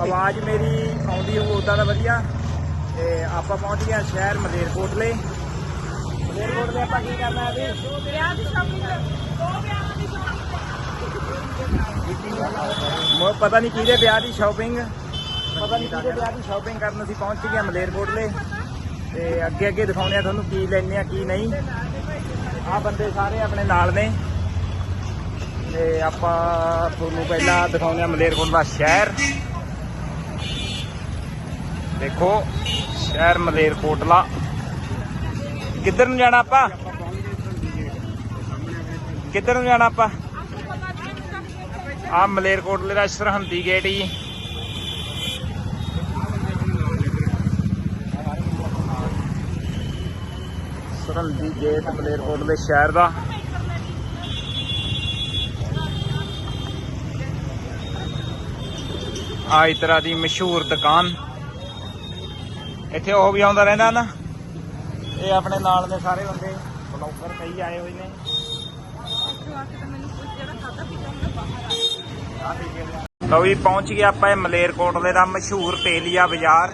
ਆਵਾਜ਼ ਮੇਰੀ ਆਉਂਦੀ ਹੋਊ ਉਦਾਂ ਦਾ ਵਧੀਆ। ਤੇ ਆਪਾਂ ਪਹੁੰਚ ਗਏ ਸ਼ਹਿਰ ਮਲੇਰਕੋਟਲੇ। ਮਲੇਰਕੋਟਲੇ ਆਪਾਂ ਕੀ ਕਰਨਾ ਹੈ ਜੀ ਵਿਆਹ ਦੀ ਸ਼ਾਪਿੰਗ ਦੋ ਵਿਆਹਾਂ ਦੀ ਮ- ਪਤਾ ਨਹੀਂ ਕਿਹਦੇ ਵਿਆਹ ਦੀ ਸ਼ਾਪਿੰਗ ਪਤਾ ਨਹੀਂ ਕਿਹਦੇ ਵਿਆਹ ਦੀ ਸ਼ਾਪਿੰਗ ਕਰਨ ਅਸੀਂ ਪਹੁੰਚ ਗਏ ਮਲੇਰਕੋਟਲੇ। ਤੇ ਅੱਗੇ ਅੱਗੇ ਦਿਖਾਉਂਦੇ ਆ ਤੁਹਾਨੂੰ ਕੀ ਲੈਣੇ ਆ ਕੀ ਨਹੀਂ। ਆਹ ਬੰਦੇ ਸਾਰੇ ਆਪਣੇ ਨਾਲ ਨੇ। ਤੇ ਆਪਾਂ ਤੁਹਾਨੂੰ ਪਹਿਲਾਂ ਦਿਖਾਉਂਦੇ ਆ ਮਲੇਰਕੋਟਲਾ ਦਾ ਸ਼ਹਿਰ। ਦੇਖੋ, ਸ਼ਹਿਰ ਮਲੇਰਕੋਟਲਾ ਕਿੱਧਰ ਨੂੰ ਜਾਣਾ ਆਪਾਂ? ਕਿੱਧਰ ਨੂੰ ਜਾਣਾ ਆਪਾਂ? ਆ ਮਲੇਰਕੋਟਲੇ ਦਾ ਸਰਹੰਦੀ ਗੇਟ ਜੀ। ਸਰਹੰਦੀ ਗੇਟ ਮਲੇਰਕੋਟਲੇ ਸ਼ਹਿਰ ਦਾ। ਆ ਤਰ੍ਹਾਂ ਦੀ ਮਸ਼ਹੂਰ ਦੁਕਾਨ। ਇੱਥੇ ਉਹ ਵੀ ਆਉਂਦਾ ਰਹਿੰਦਾ ਨਾ। ਇਹ ਆਪਣੇ ਨਾਲ ਦੇ ਸਾਰੇ ਬੰਦੇ, ਬਲੌਗਰ ਕਈ ਆਏ ਹੋਏ ਨੇ। ਲਓ ਵੀ ਪਹੁੰਚ ਗਏ ਆਪਾਂ ਇਹ ਮਲੇਰਕੋਟਲੇ ਦਾ ਮਸ਼ਹੂਰ ਤੇਲੀਆ ਬਾਜ਼ਾਰ।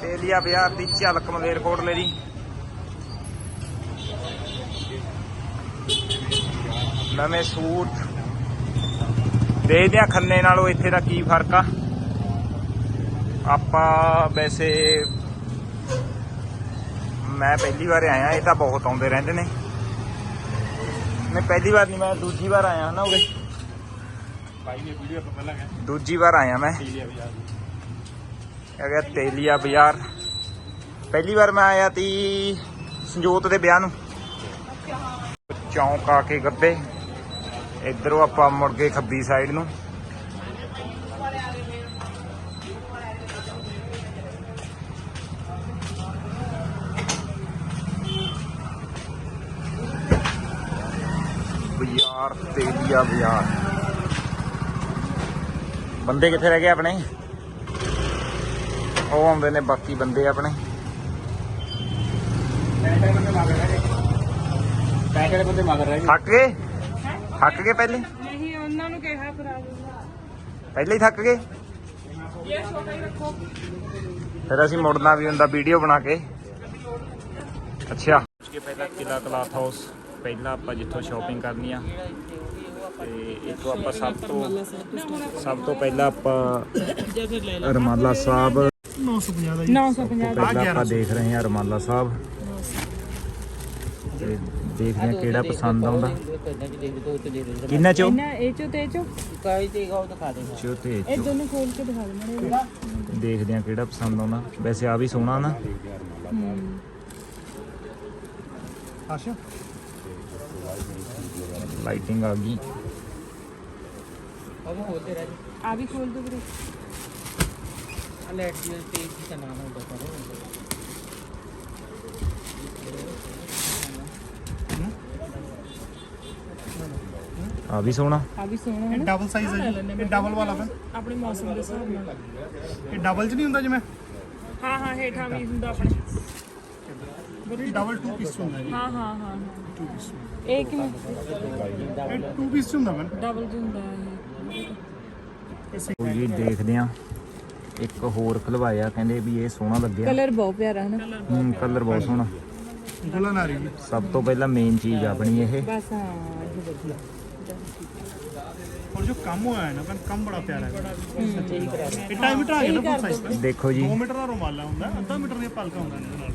ਤੇਲੀਆ ਬਾਜ਼ਾਰ ਦੀ ਝਲਕ ਮਲੇਰਕੋਟਲੇ ਦੀ। ਨਵੇਂ ਸੂਟ। ਦੇਖਦੇ ਆ ਖੰਨੇ ਨਾਲੋਂ ਇੱਥੇ ਦਾ ਕੀ ਫ਼ਰਕ ਆ। ਆਪਾਂ ਵੈਸੇ ਮੈਂ ਪਹਿਲੀ ਵਾਰ ਆਇਆ ਇਹ ਤਾਂ ਬਹੁਤ ਆਉਂਦੇ ਰਹਿੰਦੇ ਨੇ। ਮੈਂ ਪਹਿਲੀ ਵਾਰ ਨਹੀਂ ਮੈਂ ਦੂਜੀ ਵਾਰ ਆਇਆ ਨਾ ਉਰੇ। ਭਾਈ ਨੇ ਵੀਡੀਓ ਤੋਂ ਪਹਿਲਾਂ ਗਿਆ ਦੂਜੀ ਵਾਰ ਆਇਆ ਮੈਂ। ਟੀਲੀਆ ਬਾਜ਼ਾਰ ਹੈਗਾ ਤੇਲੀਆ ਬਾਜ਼ਾਰ। ਪਹਿਲੀ ਵਾਰ ਮੈਂ ਆਇਆ ਤੀ ਸੰਜੋਤ ਦੇ ਵਿਆਹ ਨੂੰ। ਚੌਂਕ ਆ ਕੇ ਗੱਬੇ। ਇਧਰੋਂ ਆਪਾਂ ਮੁੜ ਗਏ ਖੱਬੀ ਸਾਈਡ ਨੂੰ। ਬਾਜ਼ਾਰ ਤੇਲੀਆ ਬਾਜ਼ਾਰ ਬੰਦੇ ਕਿੱਥੇ ਰਹਿ ਗਏ ਆਪਣੇ? ਉਹ ਆਉਂਦੇ ਨੇ ਬਾਕੀ ਬੰਦੇ ਆਪਣੇ। ਪੈਸੇ ਬੰਦੇ ਮਗਰ ਰਹਿ ਥੱਕ ਗਏ? ਥੱਕ ਗਏ ਪਹਿਲੇ? ਨਹੀਂ ਉਹਨਾਂ ਨੂੰ ਕਿਹਾ ਫਰਾ ਪਹਿਲੇ ਹੀ ਥੱਕ ਗਏ? ਇਹ ਛੋਟਾ ਹੀ ਰੱਖੋ। ਫਿਰ ਅਸੀਂ ਮੁੜਨਾ ਵੀ ਹੁੰਦਾ ਵੀਡੀਓ ਬਣਾ ਕੇ। ਅੱਛਾ। ਕਿ ਪਹਿਲਾਂ ਕਿਲਾ ਕਲਾਥ ਹਾਊਸ। ਪਹਿਲਾਂ ਆਪਾਂ ਜਿੱਥੋਂ ਸ਼ਾਪਿੰਗ ਕਰਨੀ ਆ ਤੇ ਇੱਥੋਂ ਆਪਾਂ ਸਭ ਤੋਂ ਸਭ ਤੋਂ ਪਹਿਲਾਂ ਆਪਾਂ ਰਮਾਲਾ ਸਾਹਿਬ। 950 ਪਹਿਲਾਂ ਆਪਾਂ ਦੇਖ ਰਹੇ ਹਾਂ ਰਮਾਲਾ ਸਾਹਿਬ। ਤੇ ਦੇਖਦੇ ਹਾਂ ਕਿਹੜਾ ਪਸੰਦ ਆਉਂਦਾ। ਕਿੰਨਾ ਚੋ? ਇਹ ਚੋ ਤੇ ਇਹ ਚੋ? ਚੋ ਤੇ ਇਹ ਚੋ। ਦੋਨੋਂ ਖੋਲ ਕੇ ਦਿਖਾ ਦੇ ਮੜੇ ਦੇਖਦੇ ਹਾਂ ਕਿਹੜਾ ਪਸੰਦ ਆਉਂਦਾ। ਵੈਸੇ ਆ ਵੀ ਸੋਹਣਾ ਨਾ। ਆਸ਼ਾ? ਲਾਈਟਿੰਗ ਆ ਗਈ। ਆ ਵੀ ਖੋਲ ਦੋ ਵੀਰੇ। ਆ ਵੀ ਸੋਹਣਾ। ਆ ਵੀ ਸੋਹਣਾ ਹੈ ਨਾ। ਡਬਲ ਸਾਈਜ਼ ਹੈ ਜੀ। ਇਹ ਡਬਲ ਵਾਲਾ ਵਾ ਆਪਣੇ ਮੌਸਮ ਦੇ ਹਿਸਾਬ ਨਾਲ। ਇਹ ਡਬਲ ਚ ਨਹੀਂ ਹੁੰਦਾ ਜਿਵੇਂ? ਹਾਂ ਹਾਂ ਹੇਠਾਂ ਵੀ ਹੁੰਦਾ ਆਪਣੇ। ਡਬਲ ਟੂ ਪੀਸ ਹੁੰਦਾ ਜੀ ਹਾਂ ਹਾਂ ਹਾਂ ਟੂ ਪੀਸ ਇਹ ਕਿਵੇਂ ਇਹ ਟੂ ਪੀਸ ਚ ਹੁੰਦਾ ਮੈਂ ਡਬਲ ਚ ਹੁੰਦਾ ਇਹ ਉਹ ਜੀ ਦੇਖਦੇ ਆ ਇੱਕ ਹੋਰ ਖਲਵਾਇਆ ਕਹਿੰਦੇ ਵੀ ਇਹ ਸੋਹਣਾ ਲੱਗਿਆ ਕਲਰ ਬਹੁਤ ਪਿਆਰਾ ਹੈ ਨਾ ਹੂੰ ਕਲਰ ਬਹੁਤ ਸੋਹਣਾ ਦੁਲਹਨ ਆ ਰਹੀ ਜੀ ਸਭ ਤੋਂ ਪਹਿਲਾਂ ਮੇਨ ਚੀਜ਼ ਆਪਣੀ ਇਹ ਬਸ ਹਾਂ ਇਹ ਵਧੀਆ और जो कम हुआ है ना पर कम बड़ा प्यारा है ਇਹ 2 ਮੀਟਰ ਆ ਗਿਆ ਨਾ ਫੁੱਲ ਸਾਈਜ਼ ਦਾ ਦੇਖੋ ਜੀ 2 ਮੀਟਰ ਦਾ ਰੁਮਾਲਾ ਹੁੰਦਾ ਅੱਧਾ ਮੀਟਰ ਦੀਆਂ ਪਲਕਾਂ ਹੁੰਦਾ ਇਹਦੇ ਨਾਲ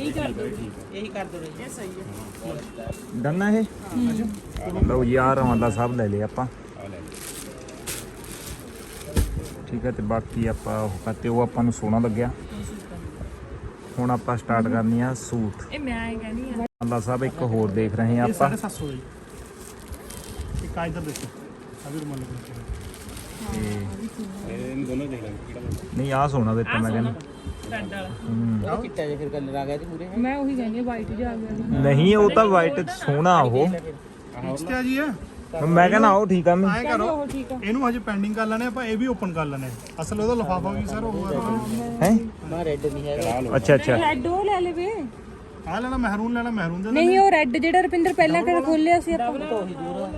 ਇਹੀ ਕਰ ਦੋ ਇਹੀ ਕਰ ਦੋ ਇਹ ਸਹੀ ਹੈ। ਡਨ ਆ ਇਹ ਲਓ ਜੀ ਆ ਰਮਾਲਾ ਸਾਹਿਬ ਲੈ ਲਏ ਆਪਾਂ। ਠੀਕ ਹੈ ਤੇ ਬਾਕੀ ਆਪਾਂ ਉਹ ਕਰਤੇ ਉਹ ਆਪਾਂ ਨੂੰ ਸੋਹਣਾ ਲੱਗਿਆ। ਹੁਣ ਆਪਾਂ ਸਟਾਰਟ ਕਰਨੀ ਆ ਸੂਟ। ਇਹ ਮੈਂ ਇਹ ਕਹਿੰਦੀ ਆ। ਰਮਾਲਾ ਸਾਹਿਬ ਇੱਕ ਹੋਰ ਦੇਖ ਰਹੇ ਆ ਆਪਾਂ। 750 ਦਾ ਜੀ। ਇੱਕ ਦੇਖੋ। ਇਹ ਦੋਨੋਂ ਦੇਖ ਲੈ। ਨਹੀਂ ਆ ਸੋਹਣਾ ਦਿੱਤਾ ਮੈਂ ਕਹਿੰਦਾ। ਰੈੱਡ ਵਾਲਾ। ਹੂੰ। ਕਿੱਟਾ ਜੇ ਫਿਰ ਕਲਰ ਆ ਗਿਆ ਤੇ ਪੂਰੇ ਮੈਂ ਉਹੀ ਕਹਿੰਦੀ ਵਾਈਟ ਜਿਹਾ ਆ ਗਿਆ ਨਹੀਂ ਉਹ ਤਾਂ ਵਾਈਟ ਸੋਹਣਾ ਉਹ। ਆ ਜੀ ਇਹ? ਮੈਂ ਕਹਿੰਦਾ ਉਹ ਠੀਕ ਆ ਮੈਂ ਐਂ ਕਰੋ। ਉਹ ਠੀਕ ਆ। ਇਹਨੂੰ ਹਜੇ ਪੈਂਡਿੰਗ ਕਰ ਲੈਣੇ ਆਪਾਂ ਇਹ ਵੀ ਓਪਨ ਕਰ ਲੈਣੇ ਅਸਲ ਉਹਦਾ ਲਫਾਫਾ ਵੀ ਸਰ ਉਹ ਹੈ? ਮੈਂ ਰੈੱਡ ਨਹੀਂ ਹੈਗਾ। ਅੱਛਾ ਅੱਛਾ। ਰੈੱਡ ਉਹ ਲੈ ਲਵੇ। ਆ ਲੈਣਾ ਮਹਿਰੂਨ ਲੈਣਾ ਮਹਿਰੂਨ ਦੇ ਨਹੀਂ ਉਹ ਰੈੱਡ ਜਿਹੜਾ ਰੁਪਿੰਦਰ ਪਹਿਲਾਂ ਕਿਹੜਾ ਖੋਲਿਆ ਸੀ ਆਪਾਂ। ਉਹੀ ਦੂਰ ਆ।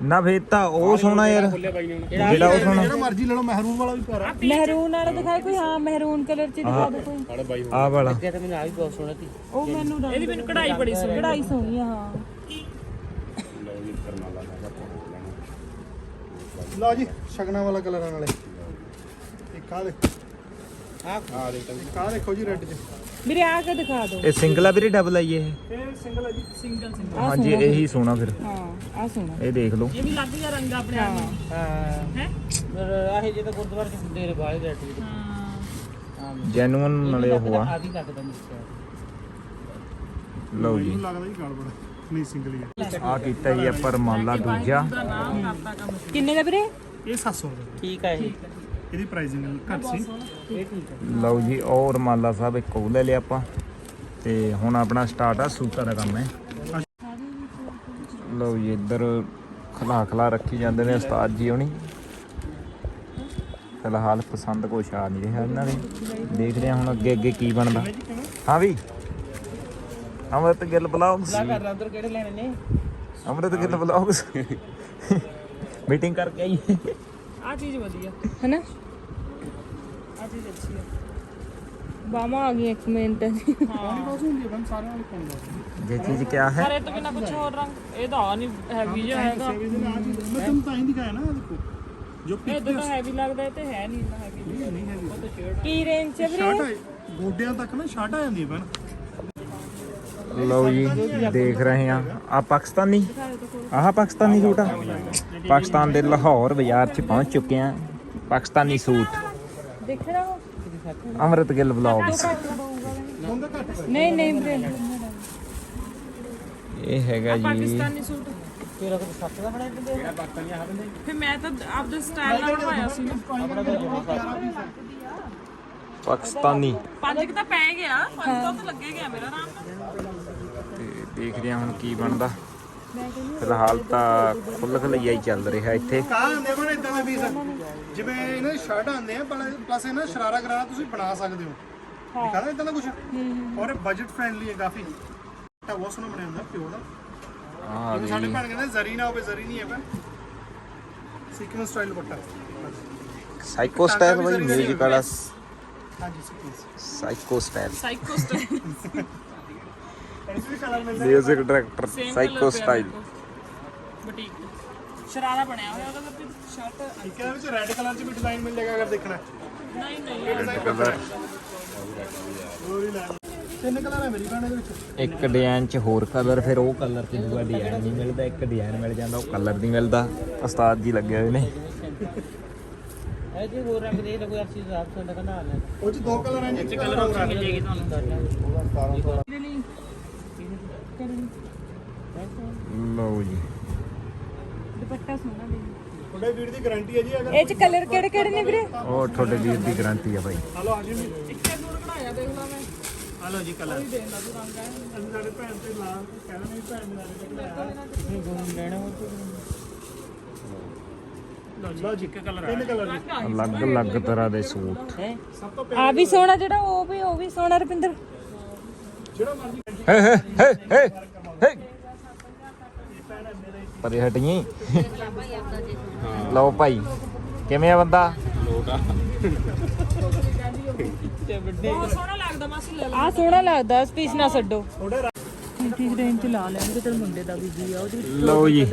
ਨਾ ਫੇਰ ਤਾਂ ਉਹ ਸੋਹਣਾ ਯਾਰ। ਜਿਹੜਾ ਉਹ ਸੋਹਣਾ। ਜਿਹੜਾ ਮਰਜ਼ੀ ਲੈ ਲਓ ਮਹਿਰੂਨ ਵਾਲਾ ਵੀ ਪਿਆਰਾ ਮਹਿਰੂਨ ਵਾਲਾ ਦਿਖਾਏ ਕੋਈ ਹਾਂ ਮਹਿਰੂਨ ਕਲਰ ਚ ਦਿਖਾ ਦੇ ਕੋਈ। ਆ ਵਾਲਾ ਤਾਂ ਮੈਨੂੰ ਆ ਵੀ ਬਹੁਤ ਸੋਹਣਾ ਸੀ। ਉਹ ਮੈਨੂੰ ਇਹਦੀ ਮੈਨੂੰ ਕਢਾਈ ਬੜੀ ਸੋਹਣੀ ਕਢਾਈ ਸੋਹਣੀ ਆ ਹਾਂ। ਲਓ ਜੀ ਸ਼ਗਨਾ ਵਾਲਾ ਕਲਰਾਂ ਵਾਲੇ। ਇੱਕ ਆ ਦੇਖੋ। ਆ ਆ ਦੇਖੋ ਜੀ ਰੈੱਡ ਚ। ਵੀਰੇ ਆ ਕੇ ਦਿਖਾ ਦਿਓ? ਇਹ ਸਿੰਗਲ ਆ ਵੀਰੇ ਡਬਲ ਆਈ ਇਹ। ਇਹ ਸਿੰਗਲ ਹੈ ਜੀ। ਸਿੰਗਲ ਸਿੰਗਲ ਹਾਂਜੀ ਇਹੀ ਸੋਹਣਾ ਫਿਰ। ਹਾਂ ਆ ਸੋਹਣਾ। ਇਹ ਦੇਖ ਲਓ। ਇਹ ਵੀ ਲੱਗ ਗਿਆ ਰੰਗ ਆਪਣੇ ਆਪ ਨੂੰ। ਹਾਂ। ਹੈ? ਪਰ ਆਹੇ ਜੇ ਤਾਂ ਗੁਰਦੁਆਰੇ ਚ ਹੁੰਦੇ ਨੇ ਬਾਹਰ ਰੈੱਡ ਵੀ ਹਾਂ। ਹਾਂ। ਜੈਨੂਅਨ ਨਾਲੇ ਉਹ ਆ। ਆਦੀ ਲੱਗਦਾ ਮਿਸਟਰ ਲਓ ਜੀ। ਮੈਨੂੰ ਲੱਗਦਾ ਜੀ ਗੜਬੜ। ਨਹੀਂ ਸਿੰਗਲ ਹੀ ਆ। ਕੀਤਾ ਜੀ ਆਪਾਂ ਰਮਾਲਾ ਦੂਜਾ। ਕਿੰਨੇ ਦਾ ਵੀਰੇ? ਇਹ 700 ਰੁਪਏ ਠੀਕ ਆ ਇਹ ਇਹਦੀ ਪ੍ਰਾਈਸਿੰਗ ਘੱਟ ਸੀ। ਆ ਲਓ ਜੀ ਉਹ ਰਮਾਲਾ ਸਾਹਿਬ ਇੱਕ ਉਹ ਲੈ ਲਿਆ ਆਪਾਂ। ਤੇ ਹੁਣ ਆਪਣਾ ਸਟਾਰਟ ਆ ਸੂਟਾਂ ਦਾ ਕੰਮ ਹੈ ਲਓ ਜੀ ਇੱਧਰ ਖਲਾ ਖਲਾ ਰੱਖੀ ਜਾਂਦੇ ਨੇ ਉਸਤਾਦ ਜੀ ਹੋਣੀ। ਫਿਲਹਾਲ ਪਸੰਦ ਕੁਛ ਆ ਨਹੀਂ ਰਿਹਾ ਇਹਨਾਂ ਦੇ। ਦੇਖਦੇ ਹਾਂ ਹੁਣ ਅੱਗੇ ਅੱਗੇ ਕੀ ਬਣਦਾ। ਹਾਂ ਵੀ। ਅਮਰਤ ਗਿੱਲ ਬਲੌਗਸ। ਲਾ ਕਰ ਉਧਰ ਕਿਹੜੇ ਲੈਣੇ ਨੇ? ਅਮਰਤ ਗਿੱਲ ਬਲੌਗਸ। ਮੀਟਿੰਗ ਕਰਕੇ ਆਈ। ਆ ਚੀਜ਼ ਵਧੀਆ। ਹੈਨਾ? ਚੀਜ਼ ਅੱਛੀ ਹੈ ਬਾਮਾ ਆ ਗਈ ਇੱਕ ਮਿੰਟ। ਹਾਂ। ਬਹੁਤ ਹੁੰਦੀ ਹੈ ਬੰ ਸਾਰਿਆਂ ਵਾਲੀ ਪਾਉਂਦਾ ਇਹ ਚੀਜ਼ ਕਿਆ ਹੈ? ਪਰ ਇਹ ਤੋਂ ਬਿਨਾ ਕੁਝ ਹੋਰ ਰੰਗ ਇਹ ਤਾਂ ਨਹੀਂ ਹੈਵੀ ਜਿਹਾ ਹੈਗਾ। ਸੇਵੇ ਦੇ ਨਾਲ ਆ ਚੀਜ਼ ਮੈਂ ਤੁਹਾਨੂੰ ਤਾਂ ਹੀ ਦਿਖਾਇਆ ਨਾ ਆਹ ਦੇਖੋ। ਜੋ ਇਹ ਪਿੱਛੇ ਤਾਂ ਹੈਵੀ ਲੱਗਦਾ ਇਹ ਤੇ ਹੈ ਨਹੀਂ ਇੰਨਾ ਹੈਵੀ ਨਹੀਂ ਹੈਗੀ। ਕੀ ਰੇਂਜ ਚ ਵੀਰੇ? ਸ਼ਾਰਟ ਆ ਗੋਡਿਆਂ ਤੱਕ ਨਾ ਸ਼ਾਰਟ ਆ ਜਾਂਦੀ ਹੈ ਬਨ ਲਓ ਜੀ ਦੇਖ ਰਹੇ ਆ ਆ ਪਾਕਿਸਤਾਨੀ? ਆਹ ਪਾਕਿਸਤਾਨੀ ਸੂਟ ਆ? ਪਾਕਿਸਤਾਨ ਦੇ ਲਾਹੌਰ ਬਾਜ਼ਾਰ 'ਚ ਪਹੁੰਚ ਚੁੱਕੇ ਆ ਪਾਕਿਸਤਾਨੀ ਸੂਟ। ਦੇਖਣਾ ਉਹ ਅਮਰਤ ਗਿੱਲ ਬਲੌਗਸ ਹੁੰਦਾ ਘੱਟ ਪੈ ਨਹੀਂ ਨਹੀਂ। ਵੀਰੇ ਇਹ ਹੈਗਾ ਜੀ। ਪਾਕਿਸਤਾਨੀ ਸੂਟ। ਤੇਰਾ ਤਾਂ ਸੱਤ ਦਾ ਦਿੰਦੇ ਫਿਰ ਮੈਂ ਤਾਂ ਆਪਦੇ ਸਟਾਈਲ ਨਾਲ ਪਾਇਆ ਸੀ ਨਾ। ਪਾਕਿਸਤਾਨੀ। ਪੰਜ ਕਿ ਤਾਂ ਪੈ ਗਿਆ। ਪੰਜ ਤਾਂ ਲੱਗੇ ਗਿਆ ਮੇਰਾ ਆਰਾਮ ਨਾਲ। ਤੇ ਦੇਖਦੇ ਆ ਹੁਣ ਕੀ ਬਣਦਾ। ਫਿਲਹਾਲ ਤਾਂ ਖੁੱਲ ਖਲਈਆ ਹੀ ਚੱਲ ਰਿਹਾ ਇੱਥੇ। ਕਾ ਆਉਂਦੇ ਬਣ ਇਦਾਂ ਦੇ ਪੀਸ ਜਿਵੇਂ ਇਹਨਾਂ ਦੇ ਸ਼ਰਟ ਆਉਂਦੇ ਆ ਪਲੱਸ ਇਹਨਾਂ ਸ਼ਰਾਰਾ ਗਰਾਰਾ ਤੁਸੀਂ ਬਣਾ ਸਕਦੇ ਹੋ। ਦਿਖਾ ਇਦਾਂ ਦਾ ਕੁਝ ਔਰ ਬਜਟ ਫ੍ਰੈਂਡਲੀ ਹੈ ਕਾਫੀ। ਤਾਂ ਬਹੁਤ ਸੋਹਣਾ ਬਣਿਆ ਹੁੰਦਾ ਪਿਓ ਦਾ। ਆ ਜਿਵੇਂ ਸਾਡੇ ਭੈਣ ਕਹਿੰਦੇ ਜ਼ਰੀ ਨਾ ਹੋਵੇ ਜ਼ਰੀ ਨਹੀਂ ਹੈ ਭੈਣ। Sequence style dupatta. Psycho style ਬਈ ਮਿਊਜ਼ਿਕ ਵਾਲਾ ਹਾਂਜੀ sequence psycho style psycho style ਇਸ ਵੀ ਕਲਰ ਮਿਲਦਾ music director psycho style boutique sharara ਬਣਿਆ ਹੋਇਆ ਉਹਦਾ ਤੇ ਸ਼ਰਟ ਇੱਕ ਇਹਦੇ ਵਿੱਚ ਰੈੱਡ ਕਲਰ 'ਚ ਵੀ ਡਿਜ਼ਾਈਨ ਮਿਲ ਜਾਏਗਾ ਅਗਰ ਦੇਖਣਾ ਹੈ। ਨਹੀਂ ਨਹੀਂ। ਕਲਰ ਹੋਰ ਹੀ ਲੈ ਲਓ। ਤਿੰਨ ਕਲਰ ਹੈ ਮੇਰੀ ਭੈਣ ਇਹਦੇ ਵਿੱਚ। ਇੱਕ ਡਿਜ਼ਾਈਨ 'ਚ ਹੋਰ ਕਲਰ ਫਿਰ ਉਹ ਕਲਰ 'ਚ ਦੂਆ ਡਿਜ਼ਾਈਨ ਨਹੀਂ ਮਿਲਦਾ ਇੱਕ ਡਿਜ਼ਾਈਨ ਮਿਲ ਜਾਂਦਾ ਉਹ ਕਲਰ ਨਹੀਂ ਮਿਲਦਾ। ਉਸਤਾਦ ਜੀ ਲੱਗੇ ਹੋਏ ਨੇ। ਇਹ ਜੇ ਹੋਰ ਰੰਗ ਦੇ ਲੱਗੋ ਯਾਰ ਚੀਜ਼ ਆਪ ਸੰਦਾ ਕਨਾ ਆ ਲੈ ਉਹ 'ਚ ਦੋ ਕਲਰ ਹੈ ਜੀ ਕਲਰ ਹੋਰ ਮਿਲ ਜਾਏਗੀ ਤੁਹਾਨੂੰ ਲਓ ਜੀ। ਦੁਪੱਟਾ ਸੋਹਣਾ ਦੇ ਤੁਹਾਡੇ ਵੀਰ ਦੀ ਗਾਰੰਟੀ ਹੈ ਜੀ ਅਗਰ ਇਹ ਚ ਕਲਰ ਕਿਹੜੇ ਕਿਹੜੇ ਨੇ ਵੀਰੇ? ਉਹ ਤੁਹਾਡੇ ਵੀਰ ਦੀ ਗਾਰੰਟੀ ਆ ਬਾਈ। ਹਲੋ ਹਾਜੀ ਜੀ। ਇੱਕੇ ਨੂਰ ਕਢਾਇਆ ਦੇਖ ਲਾ ਮੈਂ। ਹਲੋ ਜੀ ਕਲਰ। ਦੇਖ ਲਾ ਤੂੰ ਰੰਗ ਹੈ ਅਸੀਂ ਸਾਡੇ ਭੈਣ ਤੇ ਲਾ ਕਹਿੰਦਾ ਨਹੀਂ ਭੈਣ ਦੇ ਨਾਲ ਇਹ ਗੋਲ ਲੈਣਾ ਹੋ ਲਓ ਜੀ ਕਲਰ ਤਿੰਨ ਕਲਰ ਜੀ। ਅਲੱਗ ਅਲੱਗ ਤਰ੍ਹਾਂ ਦੇ ਸੂਟ। ਆ ਵੀ ਸੋਹਣਾ ਜਿਹੜਾ ਉਹ ਵੀ ਉਹ ਵੀ ਸੋਹਣਾ ਰੁਪਿੰਦਰ। ਜਿਹੜਾ ਮਰਜ਼ੀ ਹੇ ਹੇ ਹੇ ਹੇ ਹੇ। ਪਰੇ ਹਟੀਏ ਲਓ ਭਾਈ ਕਿਵੇਂ ਆ ਬੰਦਾ? ਬਹੁਤ ਸੋਹਣਾ ਲੱਗਦਾ ਮਾਸੀ ਲੈ ਆ ਸੋਹਣਾ ਲੱਗਦਾ ਪੀਸ ਨਾ ਛੱਡੋ। ਥੋੜੇ ਠੀਕ ਰੇਂਜ ਚ ਲਾ ਲੈਣਗੇ ਤੇਰੇ ਮੁੰਡੇ ਦਾ ਵੀ ਜੀ ਆ ਉਹਦੇ ਵਿੱਚ ਲਓ ਜੀ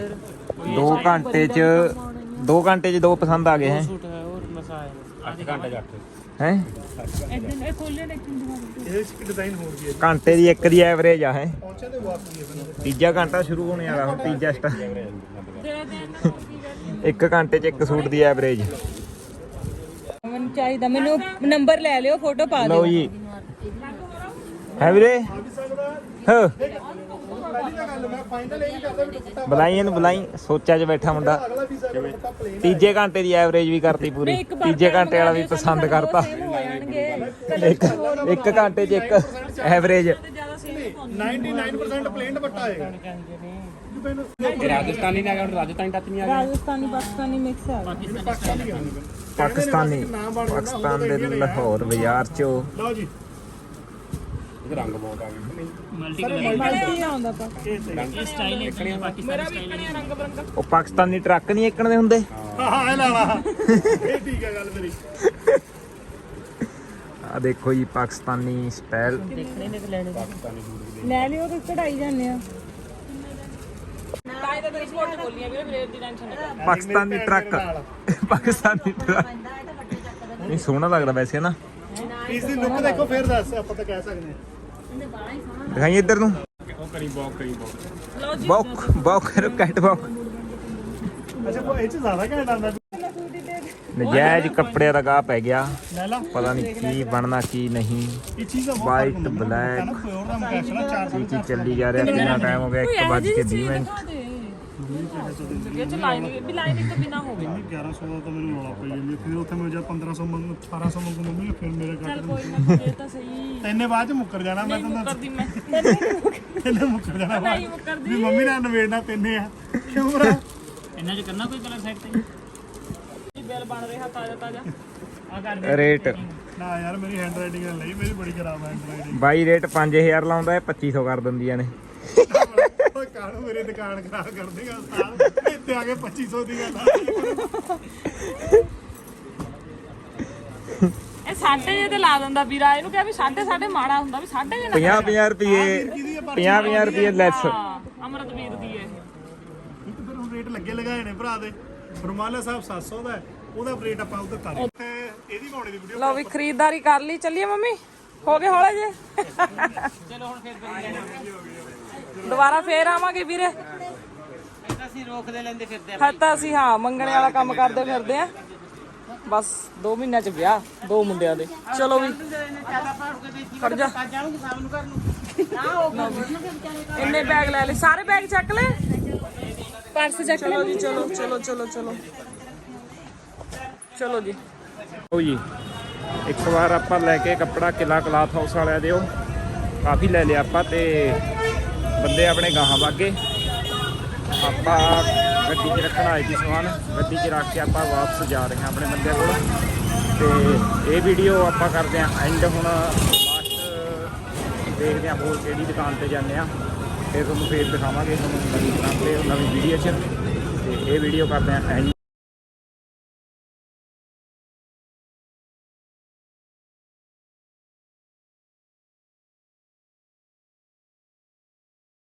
2 ਘੰਟੇ 'ਚ 2 ਘੰਟੇ 'ਚ ਦੋ ਪਸੰਦ ਆ ਗਏ ਹੈ। ਸੂਟ ਹੈ ਹੋਰ ਮਸਾ ਹੈ 8 ਘੰਟੇ ਜਾ ਹੈ? ਇਦਾਂ ਇਹ ਖੋਲੇ ਨੇ ਕਿੰਨੇ ਦਿਖਾ ਇਹਦੇ ਵਿੱਚ ਇੱਕ ਡਿਜ਼ਾਈਨ ਹੋਰ ਵੀ ਹੈ ਘੰਟੇ ਦੀ ਇੱਕ ਦੀ ਐਵਰੇਜ ਆ ਹੈ? ਪਹੁੰਚੇ ਤੇ ਵਾਪਸ ਹੀ ਹੈ ਮੈਨੂੰ ਤੀਜਾ ਘੰਟਾ ਸ਼ੁਰੂ ਹੋਣੇ ਵਾਲਾ ਹੁਣ ਤੀਜਾ ਸਟਾ ਇੱਕ ਘੰਟੇ 'ਚ ਇੱਕ ਸੂਟ ਦੀ ਐਵਰੇਜ ਮੈਨੂੰ ਚਾਹੀਦਾ ਮੈਨੂੰ ਨੰਬਰ ਲੈ ਲਿਓ ਫੋਟੋ ਪਾ ਦਿਓ। ਲਓ ਜੀ। ਹੈ ਵੀਰੇ? ਹਾਂ। ਬੁਲਾਈ ਇਹਨੂੰ ਬੁਲਾਈ। ਸੋਚਾਂ 'ਚ ਬੈਠਾ ਮੁੰਡਾ। ਹੈ ਤੀਜੇ ਘੰਟੇ ਦੀ ਐਵਰੇਜ ਵੀ ਕਰਤੀ ਪੂਰੀ। ਤੀਜੇ ਘੰਟੇ ਵਾਲਾ ਵੀ ਪਸੰਦ ਕਰਤਾ। ਹੋ ਇੱਕ ਇੱਕ ਘੰਟੇ 'ਚ ਇੱਕ ਐਵਰੇਜ ਜ਼ਿਆਦਾ ਸੇਮ 99% ਪਲੇਨ ਦੁਪੱਟਾ ਨੇ ਰਾਜਸਥਾਨੀ ਨੇ ਹੁਣ ਰਾਜਸਥਾਨੀ ਟੱਚ ਨਹੀਂ ਆ ਗਿਆ ਰਾਜਸਥਾਨੀ ਪਾਕਿਸਤਾਨੀ ਮਿਕਸ ਹੈ ਪਾਕਿਸਤਾਨੀ। ਪਾਕਿਸਤਾਨ। ਦੇ ਲਾਹੌਰ ਬਾਜ਼ਾਰ ਚੋਂ ਲਓ ਜੀ। ਰੰਗ ਬਹੁਤ ਆ ਗਏ ਮਲਟੀ ਮਲਟੀ ਆਉਂਦਾ ਪਾ ਇਹ ਸਟਾਈਲ ਹੈ। ਪਾਕਿਸਤਾਨੀ ਮੇਰਾ ਵੀ ਕਣਿਆ ਰੰਗ ਬਰੰਗਾ। ਉਹ ਪਾਕਿਸਤਾਨੀ ਟਰੱਕ ਨਹੀਂ ਇੱਕਣ ਦੇ ਹੁੰਦੇ? ਹਾਂ ਹਾਂ ਇਹ ਲਾ ਲਾ। ਇਹ ਠੀਕ ਹੈ ਗੱਲ ਮੇਰੀ। ਆ ਦੇਖੋ ਜੀ ਪਾਕਿਸਤਾਨੀ ਸਟਾਈਲ ਦੇਖਣੇ ਨੇ ਤੇ ਲੈਣੇ ਨੇ। ਲੈ ਲਿਓ ਤੇ ਕਢਾਈ ਜਾਂਦੇ ਆ। ਤਾਂ ਹੀ ਤਾਂ ਤੇਰੀ ਸਪੋਰਟ ਬੋਲੀ ਆ ਵੀਰੇ ਮੇਰੇ ਦੀ ਟੈਨਸ਼ਨ ਨਾ ਪਾਕਿਸਤਾਨੀ ਟਰੱਕ। ਪਾਕਿਸਤਾਨੀ ਟਰੱਕ। ਨਹੀਂ ਸੋਹਣਾ ਲੱਗਦਾ ਵੈਸੇ ਨਾ। ਇਸ ਦੀ ਲੁੱਕ ਦੇਖੋ ਫਿਰ ਦੱਸ ਆਪਾਂ ਤਾਂ ਕਹਿ ਸਕਦੇ ਹਾਂ। ਦਿਖਾਈ ਇੱਧਰ ਨੂੰ। ਉਹ ਕਰੀ ਬੌਕ ਕਰੀ ਬੌਕ। ਬੌਕ ਬੌਕ ਕਰੋ ਕੈਟ ਬੌਕ। ਅੱਛਾ ਉਹ ਇਹ ਚ ਜ਼ਿਆਦਾ ਘੈਂਟ ਆਉਂਦਾ ਨਜਾਇਜ਼ ਕੱਪੜਿਆਂ ਦਾ ਗਾਹ ਪੈ ਗਿਆ। ਪਤਾ ਨਹੀਂ ਕੀ ਬਣਨਾ ਕੀ ਨਹੀਂ। ਇਹ ਚੀਜ਼ ਦਾ ਬਹੁਤ White, ਫ਼ਰਕ ਹੁੰਦਾ। ਮੈਨੂੰ black, ਪਤਾ ਨਾ ਪਿਓਰ ਦਾ ਮੁਕਾਬਲਾ ਚਾਰ ਕੀ ਕੀ ਚੱਲੀ ਜਾ ਰਿਹਾ। ਕਿੰਨਾ ਟਾਈਮ ਹੋ ਗਿਆ? 1 ਵੱਜ ਕੇ 20 ਮਿੰਟ। ਇਹ ਚ ਲਾਈਨਿੰਗ ਵੀ ਲਾਈਨਿੰਗ ਤੋਂ ਬਿਨਾ ਹੋਵੇ। 1100 ਦਾ ਤਾਂ ਮੈਨੂੰ ਰੌਲਾ ਪਈ ਜਾਂਦੀ। ਹੈ। ਫਿਰ ਉੱਥੇ ਮੈਂ ਜਦ 1500 ਮੰਗ 1800 ਮੰਗੂ ਮੰਮੀ ਫਿਰ ਮੇਰੇ ਕੱਟ ਕੋਈ ਨਾ ਇਹ ਤਾਂ ਸਹੀ। ਤੈਨੇ ਬਾਅਦ ਚ ਮੁੱਕਰ ਜਾਣਾ ਮੈਂ ਨਹੀਂ ਤਾਂ ਮੁੱਕਰਦੀ ਮੈਂ ਤੈਨੇ ਮੁੱਕਰ ਜਾਣਾ ਬਾਅਦ ਨਹੀਂ ਮੁੱਕਰਦੀ ਵੀ ਮੰਮੀ ਨਾਲ ਨਵੇੜਨਾ ਤੈਨੇ ਆ। ਕਿਉਂ ਭਰਾ? ਇਹਨਾਂ 'ਚ ਕਰਨਾ ਕੋਈ ਕਲਰ ਸੈੱਟ ਤੇ? ਬਿੱਲ ਬਣ ਰਿਹਾ ਤਾਜ਼ਾ ਤਾਜ਼ਾ। ਆ ਕਰ ਦੇ। ਰੇਟ ਨਾ ਯਾਰ ਮੇਰੀ ਹੈਂਡ ਰਾਈਟਿੰਗ ਲਈ ਮੇਰੀ ਬੜੀ ਖਰਾਬ ਹੈ ਹੈਂਡ ਰਾਈਟਿੰਗ ਬਾਈ ਰੇਟ 5000 ਲਾਉਂਦਾ ਹੈ 2500 ਕਰ ਦਿੰਦੀਆਂ ਨੇ। ਕਾਹਨੂੰ ਮੇਰੀ ਦੁਕਾਨ ਖਰਾਬ ਕਰ ਦੇਗਾ ਉਸਤਾਦ ਇੱਥੇ ਆ ਕੇ 2500 ਦੀ ਗੱਲ ਆ। ਇਹ ਸਾਢੇ ਜੇ ਤੇ ਲਾ ਦਿੰਦਾ ਵੀਰਾ ਇਹਨੂੰ ਕਿਹਾ ਵੀ ਸਾਢੇ ਸਾਢੇ ਮਾੜਾ ਹੁੰਦਾ ਵੀ ਸਾਢੇ ਜੇ ਨਾ 50 50 ਰੁਪਏ 50 50 ਰੁਪਏ ਲੈਸ ਅਮਰਤਵੀਰ ਦੀ ਹੈ ਫਿਰ ਹੁਣ ਰੇਟ ਲੱਗੇ ਲਗਾਏ ਨੇ ਭਰਾ ਦੇ। ਰੁਮਾਲਾ ਸਾਹਿਬ 700 ਦਾ ਹੈ, ਉਹਦਾ ਰੇਟ ਆਪਾਂ ਉਧਰ ਕਰ ਤੇ ਇਹਦੀ ਪਾਉਣੀ ਦੀ ਵੀਡੀਓ ਲਓ ਵੀ ਖਰੀਦਦਾਰੀ ਕਰ ਲਈ ਚੱਲੀਏ ਮੰਮੀ? ਹੋ ਗਏ ਹੌਲੇ ਜੇ। ਚਲੋ ਹੁਣ ਫਿਰ ਕਰੀਏ ਦੁਬਾਰਾ ਫੇਰ ਆਵਾਂਗੇ ਵੀਰੇ। ਅਸੀਂ ਰੋਕਦੇ ਲੈਂਦੇ ਫਿਰਦੇ ਆ ਹਾਂ ਤਾਂ ਅਸੀਂ ਹਾਂ ਮੰਗਣੇ ਵਾਲਾ ਕੰਮ ਕਰਦੇ ਫਿਰਦੇ ਆ ਬਸ 2 ਮਹੀਨਿਆਂ ਚ ਵਿਆਹ ਦੋ ਮੁੰਡਿਆਂ ਦੇ। ਚਲੋ ਵੀ। ਖੜ ਜਾ। ਇੰਨੇ ਬੈਗ ਲੈ ਲਏ। ਸਾਰੇ ਬੈਗ ਚੱਕ ਲੈ ਪਰਸ ਚੱਕ ਚਲੋ ਜੀ ਚਲੋ ਚਲੋ ਚਲੋ ਚਲੋ। ਚਲੋ ਜੀ। ਲਓ ਜੀ। ਇੱਕ ਵਾਰ ਆਪਾਂ ਲੈ ਕੇ ਕੱਪੜਾ ਕਿਲਾ ਕਲਾਥ ਹਾਊਸ ਵਾਲਿਆਂ ਦੇ ਉਹ ਕਾਫੀ ਲੈ ਲਿਆ ਆਪਾਂ ਤੇ ਬੰਦੇ ਆਪਣੇ ਗਾਹਾਂ ਵਾਗੇ। ਆਪਾਂ ਗੱਡੀ 'ਚ ਰੱਖਣ ਆਏ ਸੀ ਸਮਾਨ। ਗੱਡੀ 'ਚ ਰੱਖ ਕੇ ਆਪਾਂ ਵਾਪਸ ਜਾ ਰਹੇ ਹਾਂ ਆਪਣੇ ਬੰਦਿਆਂ ਕੋਲ। ਤੇ ਇਹ ਵੀਡੀਓ ਆਪਾਂ ਕਰਦੇ ਹਾਂ ਐਂਡ ਹੁਣ। ਲਾਸਟ ਦੇਖਦੇ ਹਾਂ ਹੋਰ ਕਿਹੜੀ ਦੁਕਾਨ ਤੇ ਜਾਂਦੇ ਹਾਂ। ਫਿਰ ਤੁਹਾਨੂੰ ਫੇਰ ਦਿਖਾਵਾਂਗੇ ਤੁਹਾਨੂੰ ਨਵੀਂ ਦੁਕਾਨ ਤੇ, ਨਵੀਂ ਵੀਡੀਓ 'ਚ। ਤੇ ਇਹ ਵੀਡੀਓ ਕਰਦੇ ਹਾਂ ਐਂਡ